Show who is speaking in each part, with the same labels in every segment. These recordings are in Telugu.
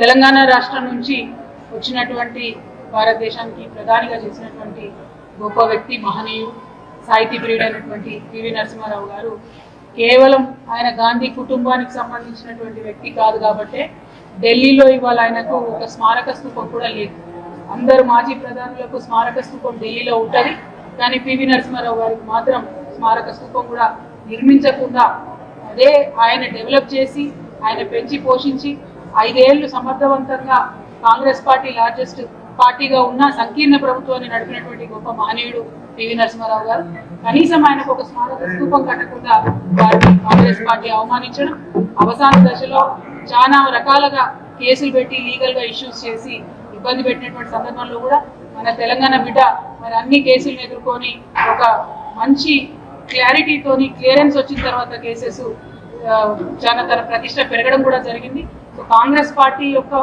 Speaker 1: తెలంగాణ రాష్ట్రం నుంచి వచ్చినటువంటి భారతదేశానికి ప్రధానిగా చేసినటువంటి గొప్ప వ్యక్తి మహనీయుడు సాహితీ ప్రియుడైనటువంటి పివి నరసింహారావు గారు కేవలం ఆయన గాంధీ కుటుంబానికి సంబంధించినటువంటి వ్యక్తి కాదు కాబట్టే ఢిల్లీలో ఇవాళ ఆయనకు ఒక స్మారక స్థూపం కూడా లేదు. అందరు మాజీ ప్రధానులకు స్మారక స్థూపం ఢిల్లీలో ఉంటుంది. కానీ పివి నరసింహారావు గారికి మాత్రం స్మారక స్థూపం కూడా నిర్మించకుండా అదే ఆయన డెవలప్ చేసి ఆయన పెంచి పోషించి ఐదేళ్ళు సమర్థవంతంగా కాంగ్రెస్ పార్టీ లార్జెస్ట్ పార్టీగా ఉన్న సంకీర్ణ ప్రభుత్వాన్ని నడిపినటువంటి గొప్ప మహనీయుడు పివి నరసింహారావు గారు. కనీసం ఆయనకు ఒక స్మారక స్థూపం కట్టకుండా వారిని కాంగ్రెస్ పార్టీ అవమానించడం అవసాన దశలో చాలా రకాలుగా కేసులు పెట్టి లీగల్గా ఇష్యూస్ చేసి ఇబ్బంది పెట్టినటువంటి సందర్భంలో కూడా మన తెలంగాణ బిడ్డ మరి అన్ని కేసులను ఎదుర్కొని ఒక మంచి క్లారిటీతోని క్లియరెన్స్ వచ్చిన తర్వాత కేసెస్ చాలా తన ప్రతిష్ట పెరగడం కూడా జరిగింది. సో కాంగ్రెస్ పార్టీ యొక్క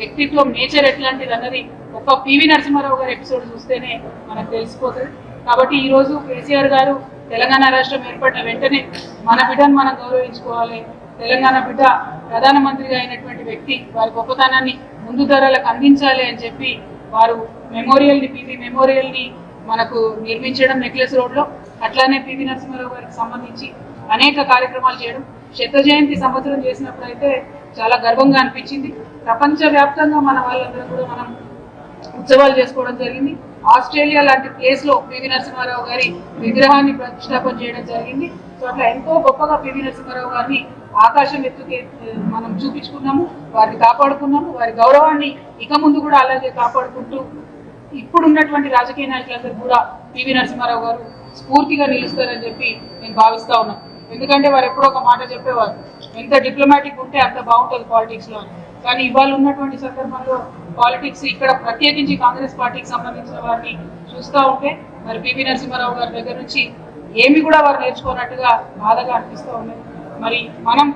Speaker 1: వ్యక్తిత్వం నేచర్ ఎట్లాంటిది అన్నది ఒక పివి నరసింహారావు గారి ఎపిసోడ్ చూస్తేనే మనకు తెలిసిపోతుంది. కాబట్టి ఈ రోజు కేసీఆర్ గారు తెలంగాణ రాష్ట్రం ఏర్పడిన వెంటనే మన బిడ్డను మనం గౌరవించుకోవాలి. తెలంగాణ బిడ్డ ప్రధానమంత్రిగా అయినటువంటి వ్యక్తి వారి గొప్పతనాన్ని ముందు ధరలకు అందించాలి అని చెప్పి వారు మెమోరియల్ని పివి మెమోరియల్ని మనకు నిర్మించడం నెక్లెస్ రోడ్లో అట్లానే పివి నరసింహారావు గారికి సంబంధించి అనేక కార్యక్రమాలు చేయడం శత జయంతి సంవత్సరం చేసినప్పుడు అయితే చాలా గర్వంగా అనిపించింది. ప్రపంచ వ్యాప్తంగా మన వాళ్ళందరూ కూడా మనం ఉత్సవాలు చేసుకోవడం జరిగింది. ఆస్ట్రేలియా లాంటి ప్లేస్లో పివి నరసింహారావు గారి విగ్రహాన్ని ప్రతిష్టాపన చేయడం జరిగింది. సో అట్లా ఎంతో గొప్పగా పివి నరసింహారావు గారిని ఆకాశం ఎత్తుకే మనం చూపించుకున్నాము. వారిని కాపాడుకున్నాము. వారి గౌరవాన్ని ఇక ముందు కూడా అలాగే కాపాడుకుంటూ ఇప్పుడున్నటువంటి రాజకీయ నాయకులందరూ కూడా పివి నరసింహారావు గారు స్ఫూర్తిగా నిలుస్తారని చెప్పి నేను భావిస్తా ఉన్నాను. ఎందుకంటే వారు ఎప్పుడో ఒక మాట చెప్పేవారు ఎంత డిప్లొమాటిక్ ఉంటే అంత బాగుంటుంది పాలిటిక్స్లో కానీ ఇవాళ ఉన్నటువంటి సందర్భంలో పాలిటిక్స్ ఇక్కడ ప్రత్యేకించి కాంగ్రెస్ పార్టీకి సంబంధించిన వారిని చూస్తూ ఉంటే మరి పివి నరసింహారావు గారి దగ్గర నుంచి ఏమి కూడా వారు నేర్చుకున్నట్టుగా బాధగా అనిపిస్తూ ఉన్నది. మరి మనం